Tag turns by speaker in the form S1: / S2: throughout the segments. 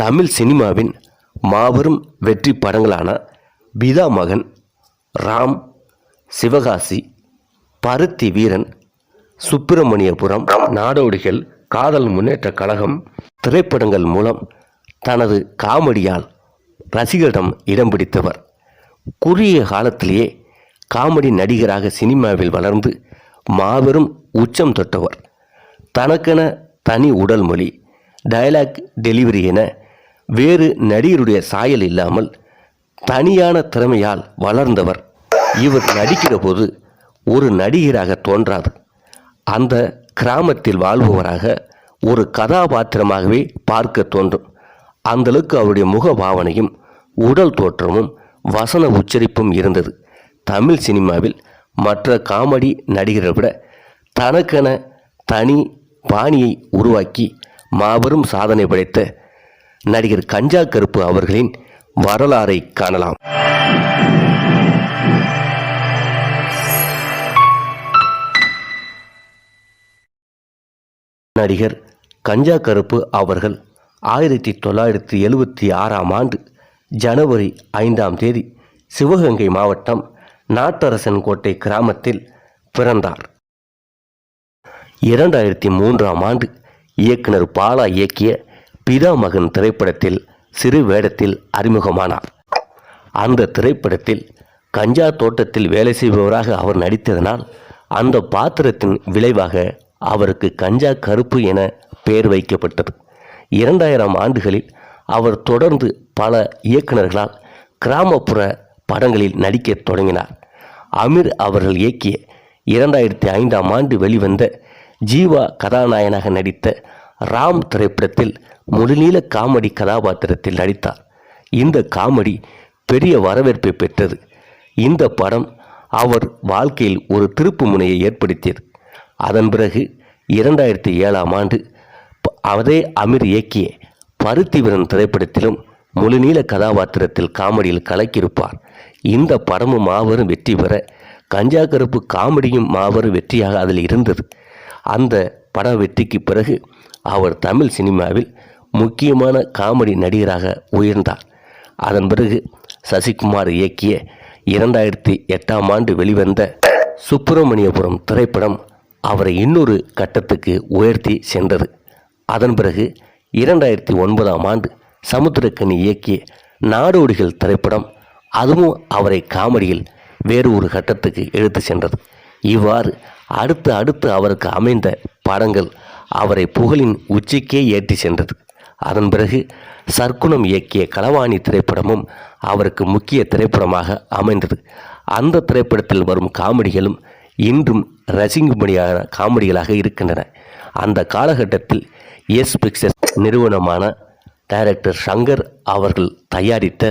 S1: தமிழ் சினிமாவின் மாபெரும் வெற்றி படங்களான பிதா மகன் ராம் சிவகாசி பருத்தி வீரன் சுப்பிரமணியபுரம் நாடோடிகள் காதல் முன்னேற்ற கழகம் திரைப்படங்கள் மூலம் தனது காமெடியால் ரசிகரிடம் இடம் பிடித்தவர். குறுகிய காலத்திலேயே காமெடி நடிகராக சினிமாவில் வளர்ந்து மாபெரும் உச்சம் தொட்டவர். தனக்கென தனி உடல் மொழி டயலாக் டெலிவரி என வேறு நடிகருடைய சாயல் இல்லாமல் தனியான திறமையால் வளர்ந்தவர். இவர் நடிக்கிற போது ஒரு நடிகராக தோன்றாது அந்த கிராமத்தில் வாழ்பவராக ஒரு கதாபாத்திரமாகவே பார்க்க தோன்றும். அந்தளவுக்கு அவருடைய முக பாவனையும் உடல் தோற்றமும் வசன உச்சரிப்பும் இருந்தது. தமிழ் சினிமாவில் மற்ற காமெடி நடிகரை விட தனக்கென தனி பாணியை உருவாக்கி மாபெரும் சாதனை படைத்த நடிகர் கஞ்சா கருப்பு அவர்களின் வரலாறை காணலாம். நடிகர் கஞ்சா கருப்பு அவர்கள் ஆயிரத்தி தொள்ளாயிரத்தி எழுவத்தி ஆறாம் ஆண்டு ஜனவரி ஐந்தாம் தேதி சிவகங்கை மாவட்டம் நாட்டரசன் கோட்டை கிராமத்தில் பிறந்தார். இரண்டாயிரத்தி மூன்றாம் ஆண்டு இயக்குனர் பாலா இயக்கிய பிதாமகன் திரைப்படத்தில் சிறு வேடத்தில் அறிமுகமானார். அந்த திரைப்படத்தில் கஞ்சா தோட்டத்தில் வேலை செய்பவராக அவர் நடித்ததனால் அந்த பாத்திரத்தின் விளைவாக அவருக்கு கஞ்சா கருப்பு என பெயர் வைக்கப்பட்டது. இரண்டாயிரம் ஆண்டுகளில் அவர் தொடர்ந்து பல இயக்குனர்களால் கிராமப்புற படங்களில் நடிக்கத் தொடங்கினார். அமீர் அவர்கள் இயக்கிய இரண்டாயிரத்தி ஐந்தாம் ஆண்டு வெளிவந்த ஜீவா கதாநாயகனாக நடித்த ராம் திரைப்படத்தில் முழுநீள காமெடி கதாபாத்திரத்தில் நடித்தார். இந்த காமெடி பெரிய வரவேற்பை பெற்றது. இந்த படம் அவர் வாழ்க்கையில் ஒரு திருப்பு முனையை ஏற்படுத்தியது. அதன் பிறகு இரண்டாயிரத்தி ஏழாம் ஆண்டு அதே அமீர் இயக்கிய பருத்திவரன் திரைப்படத்திலும் முழுநீள கதாபாத்திரத்தில் காமெடியில் கலக்கியிருப்பார். இந்த படமும் மாபெரும் வெற்றி பெற கஞ்சா கருப்பு காமெடியும் மாபெரும் வெற்றியாக அதில் இருந்தது. அந்த பட வெற்றிக்கு பிறகு அவர் தமிழ் சினிமாவில் முக்கியமான காமெடி நடிகராக உயர்ந்தார். அதன் பிறகு சசிகுமார் இயக்கிய இரண்டாயிரத்தி எட்டாம் ஆண்டு வெளிவந்த சுப்பிரமணியபுரம் திரைப்படம் அவரை இன்னொரு கட்டத்துக்கு உயர்த்தி சென்றது. அதன் பிறகு இரண்டாயிரத்தி ஒன்பதாம் ஆண்டு சமுத்திரக்கனி இயக்கிய நாடோடிகள் திரைப்படம் அதுவும் அவரை காமெடியில் வேறு ஒரு கட்டத்துக்கு எடுத்து சென்றது. இவ்வாறு அடுத்து அடுத்து அவருக்கு அமைந்த படங்கள் அவரை புகழின் உச்சிக்கே ஏற்றி சென்றது. அதன் பிறகு சர்க்குணம் இயக்கிய களவாணி திரைப்படமும் அவருக்கு முக்கிய திரைப்படமாக அமைந்தது. அந்த திரைப்படத்தில் வரும் காமெடிகளும் இன்றும் ரசிக்கும்படியான காமெடிகளாக இருக்கின்றன. அந்த காலகட்டத்தில் எஸ் பிக்சர்ஸ் நிறுவனமான டைரக்டர் சங்கர் அவர்கள் தயாரித்த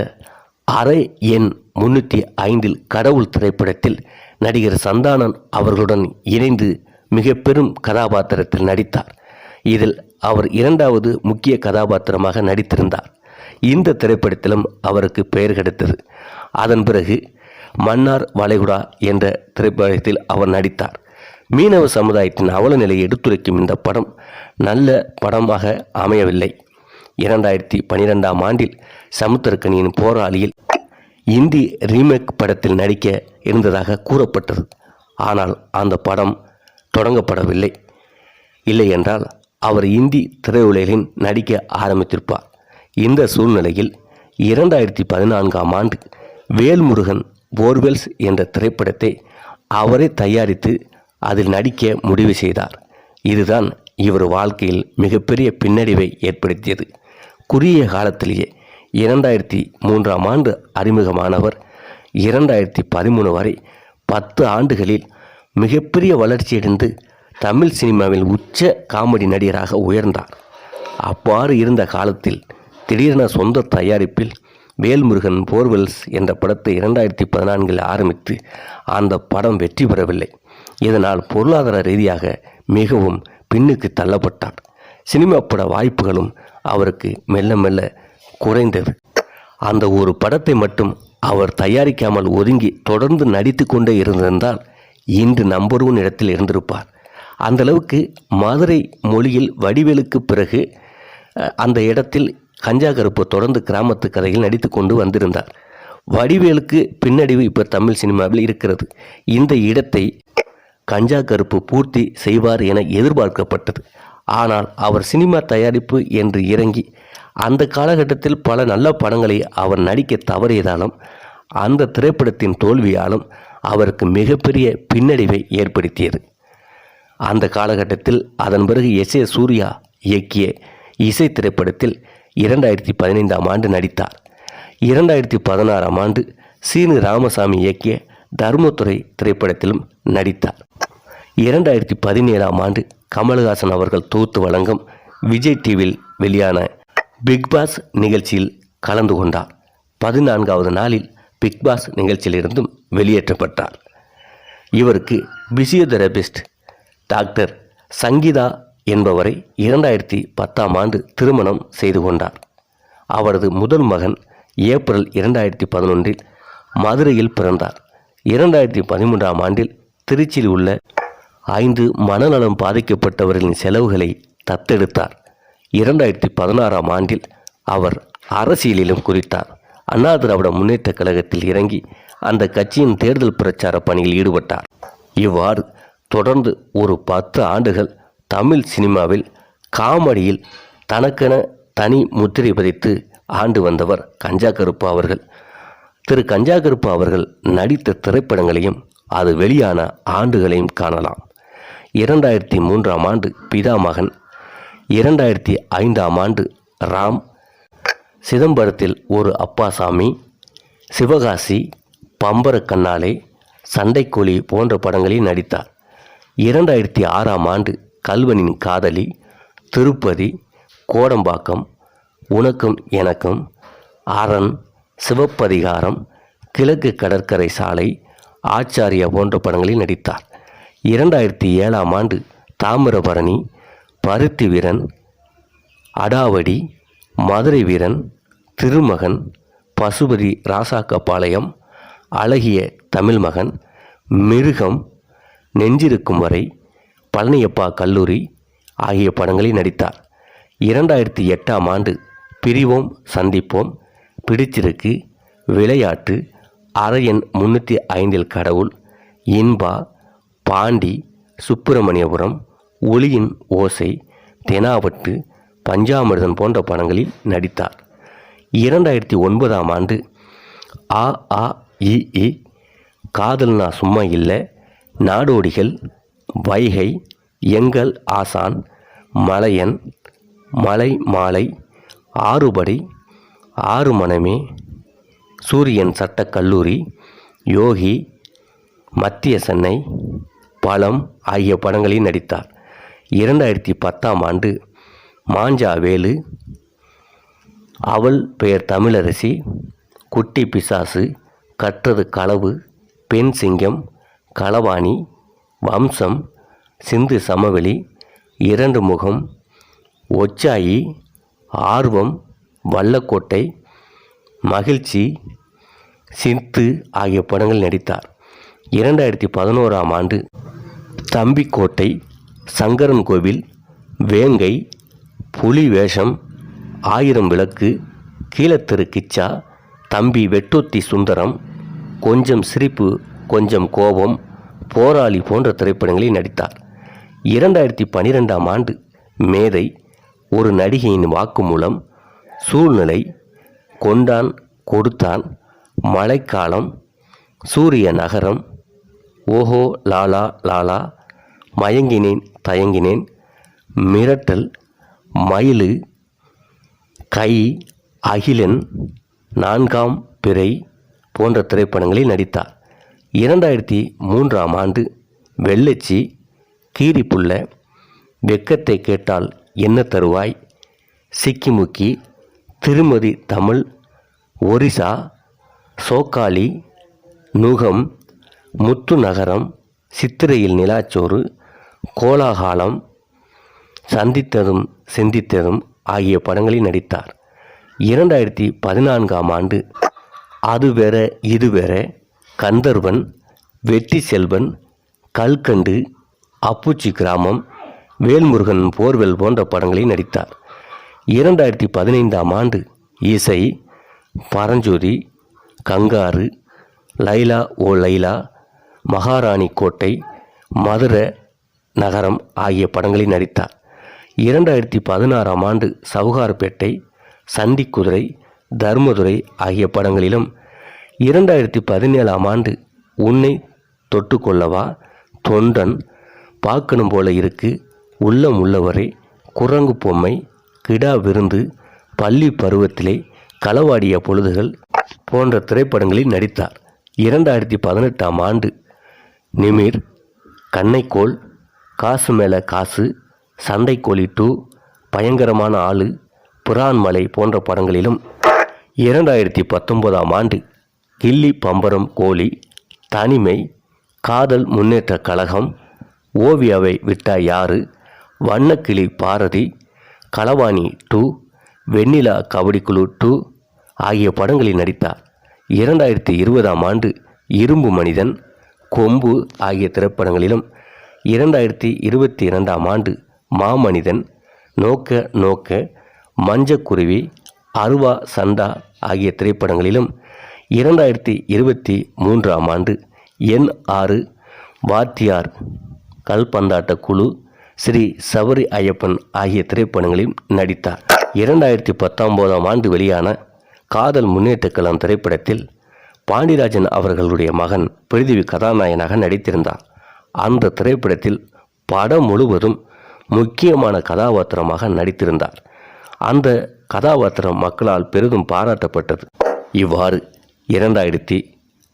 S1: அரை எண் முன்னூற்றி ஐந்தில் கடவுள் திரைப்படத்தில் நடிகர் சந்தானன் அவர்களுடன் இணைந்து மிக பெரும் கதாபாத்திரத்தில் நடித்தார். இதில் அவர் இரண்டாவது முக்கிய கதாபாத்திரமாக நடித்திருந்தார். இந்த திரைப்படத்திலும் அவருக்கு பெயர் கிடைத்தது. அதன் பிறகு மன்னார் வளைகுடா என்ற திரைப்படத்தில் அவர் நடித்தார். மீனவ சமுதாயத்தின் அவல நிலையை எடுத்துரைக்கும் இந்த படம் நல்ல படமாக அமையவில்லை. இரண்டாயிரத்தி பனிரெண்டாம் ஆண்டில் சமுத்திரக்கணியின் போராளியில் இந்தி ரீமேக் படத்தில் நடிக்க இருந்ததாக கூறப்பட்டது. ஆனால் அந்த படம் தொடங்கப்படவில்லை. இல்லை என்றால் அவர் இந்தி திரையுலகில் நடிக்க ஆரம்பித்திருப்பார். இந்த சூழ்நிலையில் இரண்டாயிரத்தி பதினான்காம் ஆண்டு வேல்முருகன் போர்வெல்ஸ் என்ற திரைப்படத்தை அவரே தயாரித்து அதில் நடிக்க முடிவு செய்தார். இதுதான் இவர் வாழ்க்கையில் மிகப்பெரிய பின்னடைவை ஏற்படுத்தியது. குறுகிய காலத்திலேயே இரண்டாயிரத்தி மூன்றாம் ஆண்டு அறிமுகமானவர். இரண்டாயிரத்தி பதிமூணு வரை பத்து ஆண்டுகளில் மிகப்பெரிய வளர்ச்சியடைந்து தமிழ் சினிமாவில் உச்ச காமெடி நடிகராக உயர்ந்தார். அவ்வாறு இருந்த காலத்தில் திடீரென சொந்த தயாரிப்பில் வேல்முருகன் போர்வெல்ஸ் என்ற படத்தை இரண்டாயிரத்தி பதினான்கில் ஆரம்பித்து அந்த படம் வெற்றி பெறவில்லை. இதனால் பொருளாதார ரீதியாக மிகவும் பின்னுக்கு தள்ளப்பட்டார். சினிமா பட வாய்ப்புகளும் அவருக்கு மெல்ல மெல்ல குறைந்தது. அந்த ஒரு படத்தை மட்டும் அவர் தயாரிக்காமல் ஒதுங்கி தொடர்ந்து நடித்து கொண்டே இருந்திருந்தால் இன்று நம்பர் ஒன் இடத்தில் இருந்திருப்பார். அந்த அளவுக்கு மதுரை மொழியில் வடிவேலுக்கு பிறகு அந்த இடத்தில் கஞ்சா கருப்பு தொடர்ந்து கிராமத்து கதையில் நடித்து கொண்டு வந்திருந்தார். வடிவேலுக்கு பின்னடைவு இப்போ தமிழ் சினிமாவில் இருக்கிறது. இந்த இடத்தை கஞ்சா கருப்பு பூர்த்தி செய்வார் என எதிர்பார்க்கப்பட்டது. ஆனால் அவர் சினிமா தயாரிப்பு என்று இறங்கி அந்த காலகட்டத்தில் பல நல்ல படங்களை அவர் நடிக்க தவறியதாலும் அந்த திரைப்படத்தின் தோல்வியாலும் அவருக்கு மிகப்பெரிய பின்னடைவை ஏற்படுத்தியது. அந்த காலகட்டத்தில் அதன் பிறகு எஸ் ஏ சூர்யா இயக்கிய இசை திரைப்படத்தில் இரண்டாயிரத்தி பதினைந்தாம் ஆண்டு நடித்தார். இரண்டாயிரத்தி பதினாறாம் ஆண்டு சீனு ராமசாமி இயக்கிய தர்மதுரை திரைப்படத்திலும் நடித்தார். இரண்டாயிரத்தி பதினேழாம் ஆண்டு கமல்ஹாசன் அவர்கள் தொகுத்து வழங்கும் விஜய் டிவியில் வெளியான பிக் பாஸ் நிகழ்ச்சியில் கலந்து கொண்டார். பதினான்காவது நாளில் பிக் பாஸ் நிகழ்ச்சியிலிருந்தும் வெளியேற்றப்பட்டார். இவருக்கு பிசியோதெரபிஸ்ட் டாக்டர் சங்கீதா என்பவரை இரண்டாயிரத்தி பத்தாம் ஆண்டு திருமணம் செய்து கொண்டார். அவரது முதல் மகன் ஏப்ரல் இரண்டாயிரத்தி பதினொன்றில் மதுரையில் பிறந்தார். இரண்டாயிரத்தி பதிமூன்றாம் ஆண்டில் திருச்சியில் உள்ள ஐந்து மனநலம் பாதிக்கப்பட்டவர்களின் செலவுகளை தத்தெடுத்தார். இரண்டாயிரத்தி பதினாறாம் ஆண்டில் அவர் அரசியலிலும் குறித்தார் அண்ணா திராவிட முன்னேற்ற கழகத்தில் இறங்கி அந்த கட்சியின் தேர்தல் பிரச்சார பணியில் ஈடுபட்டார். இவ்வாறு தொடர்ந்து ஒரு பத்து ஆண்டுகள் தமிழ் சினிமாவில் காமெடியில் தனக்கென தனி முத்திரை பதித்து ஆண்டு வந்தவர் கஞ்சா கருப்பு அவர்கள். திரு கஞ்சா கருப்பு அவர்கள் நடித்த திரைப்படங்களையும் அது வெளியான ஆண்டுகளையும் காணலாம். இரண்டாயிரத்தி மூன்றாம் ஆண்டு பிதாமகன் இரண்டாயிரத்தி ஐந்தாம் ஆண்டு ராம் சிதம்பரத்தில் ஒரு அப்பாசாமி சிவகாசி பம்பர கண்ணாலே சண்டைக்கோழி போன்ற படங்களில் நடித்தார். இரண்டாயிரத்தி ஆறாம் ஆண்டு கல்வனின் காதலி திருப்பதி கோடம்பாக்கம் உனக்கும் எனக்கும் அரண் சிவப்பதிகாரம் கிழக்கு கடற்கரை சாலை ஆச்சாரியா போன்ற படங்களில் நடித்தார். இரண்டாயிரத்தி ஏழாம் ஆண்டு தாமிரபரணி பருத்தி வீரன் அடாவடி மதுரை வீரன் திருமகன் பசுபதி ராசாக்கப்பாளையம் அழகிய தமிழ் மகன் மிருகம் நெஞ்சிருக்கும் வரை பழனியப்பா கல்லூரி ஆகிய படங்களில் நடித்தார். இரண்டாயிரத்தி எட்டாம் ஆண்டு பிரிவோம் சந்திப்போம் பிடிச்சிருக்கு விளையாட்டு அரையன் முன்னூற்றி ஐந்தில் கடவுள் இன்பா பாண்டி சுப்பிரமணியபுரம் ஒளியின் ஓசை தெனாவட்டு பஞ்சாமிர்தன் போன்ற படங்களில் நடித்தார். இரண்டாயிரத்தி ஒன்பதாம் ஆண்டு ஆ ஆ இஇ காதல்னா சும்மா இல்லை. நாடோடிகள் வைகை எங்கள் ஆசான் மலையன் மலை மாலை ஆறுபடை ஆறு மனமே சூரியன் சட்டக் கல்லூரி யோகி மத்திய சென்னை பழம் ஆகிய படங்களில் நடித்தார். இரண்டாயிரத்தி பத்தாம் ஆண்டு மாஞ்சா வேலு அவள் பெயர் தமிழரசி குட்டி பிசாசு கற்றது களவு பெண் சிங்கம் களவாணி வம்சம் சிந்து சமவெளி இரண்டு முகம் ஒச்சாயி ஆர்வம் வல்லக்கோட்டை மகிழ்ச்சி சித்து ஆகிய படங்களில் நடித்தார். இரண்டாயிரத்தி பதினோராம் ஆண்டு தம்பிக்கோட்டை சங்கரன் கோவில் வேங்கை புலி வேஷம் ஆயிரம் விளக்கு கீழத்தெரு கிச்சா தம்பி வெட்டொத்தி சுந்தரம் கொஞ்சம் சிரிப்பு கொஞ்சம் கோபம் போராளி போன்ற திரைப்படங்களில் நடித்தார். இரண்டாயிரத்தி பன்னிரெண்டாம் ஆண்டு மேதை ஒரு நடிகையின் வாக்குமூலம் சூழ்நிலை கொண்டான் கொடுத்தான் மழைக்காலம் சூரிய நகரம் ஓஹோ லாலா லாலா மயங்கினேன் தயங்கினேன் மிரட்டல் மயிலு கை அகிலன் நான்காம் பிறை போன்ற திரைப்படங்களில் நடித்தார். இரண்டாயிரத்தி மூன்றாம் ஆண்டு வெள்ளச்சி கீரிப்புள்ள வெக்கத்தை கேட்டால் என்ன தருவாய்? சிக்கிமுக்கி திருமதி தமிழ் ஒரிசா சோக்காலி நுகம் முத்து நகரம் சித்திரையில் நிலாச்சோறு கோலாகாலம் சந்தித்ததும் சிந்தித்ததும் ஆகிய படங்களில் நடித்தார். இரண்டாயிரத்தி பதினான்காம் ஆண்டு அது வேற இது வேற கந்தர்வன் வெற்றி செல்வன் கல்கண்டு அப்புச்சி கிராமம் வேல்முருகன் போர்வெல் போன்ற படங்களில் நடித்தார். இரண்டாயிரத்தி பதினைந்தாம் ஆண்டு இசை பரஞ்சோதி கங்காரு லைலா ஓ லைலா மகாராணி கோட்டை மதுரை நகரம் ஆகிய படங்களில் நடித்தார். இரண்டாயிரத்தி பதினாறாம் ஆண்டு சவுகார்பேட்டை சண்டிக்குதிரை தர்மதுரை ஆகிய படங்களிலும் இரண்டாயிரத்தி பதினேழாம் ஆண்டு உன்னை தொட்டுக்கொள்ளவா? தொண்டன் பார்க்கணும் போல இருக்கு. உள்ளம் உள்ளவரை குரங்கு பொம்மை கிடா விருந்து பள்ளி பருவத்திலே களவாடிய பொழுதுகள் போன்ற திரைப்படங்களில் நடித்தார். இரண்டாயிரத்தி பதினெட்டாம் ஆண்டு நிமிர் கண்ணைக்கோள் காசு மேலே காசு சண்டைக்கோழி டூ பயங்கரமான ஆளு புறான்மலை போன்ற படங்களிலும் இரண்டாயிரத்தி பத்தொன்பதாம் ஆண்டு கில்லி பம்பரம் கோழி தனிமை காதல் முன்னேற்ற கழகம் ஓவியாவை விட்டா யாரு? வண்ணக்கிளி பாரதி களவாணி டூ வெண்ணிலா கபடி குழு டூ ஆகிய படங்களில் நடித்தார் இரண்டாயிரத்தி இருபதாம் ஆண்டு இரும்பு மனிதன் கொம்பு ஆகிய திரைப்படங்களிலும் இரண்டாயிரத்தி இருபத்தி இரண்டாம் ஆண்டு மாமனிதன் நோக்க நோக்க மஞ்சக்குருவி அருவா சந்தா ஆகிய திரைப்படங்களிலும் இரண்டாயிரத்தி இருபத்தி மூன்றாம் ஆண்டு எண் ஆறு வாத்தியார் கல்பந்தாட்ட குழு ஸ்ரீ சபரி ஐயப்பன் ஆகிய திரைப்படங்களில் நடித்தார். இரண்டாயிரத்தி பத்தொம்போதாம் ஆண்டு வெளியான காதல் முன்னேற்றக்களம் திரைப்படத்தில் பாண்டிராஜன் அவர்களுடைய மகன் பிரிதிவி கதாநாயகனாக நடித்திருந்தார். அந்த திரைப்படத்தில் படம் முழுவதும் முக்கியமான கதாபாத்திரமாக நடித்திருந்தார். அந்த கதாபாத்திரம் மக்களால் பெரிதும் பாராட்டப்பட்டது. இவ்வாறு இரண்டாயிரத்தி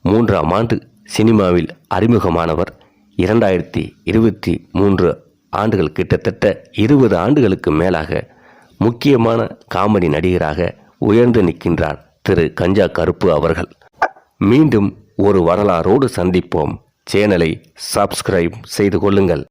S1: மூன்றாம் ஆண்டு சினிமாவில் அறிமுகமானவர் இரண்டாயிரத்தி இருபத்தி மூன்று ஆண்டுகள் கிட்டத்தட்ட இருபது ஆண்டுகளுக்கு மேலாக முக்கியமான காமெடி நடிகராக உயர்ந்து நிற்கின்றார் திரு. கஞ்சா கருப்பு அவர்கள். மீண்டும் ஒரு வரலாறோடு சந்திப்போம். சேனலை சப்ஸ்கிரைப் செய்து கொள்ளுங்கள்.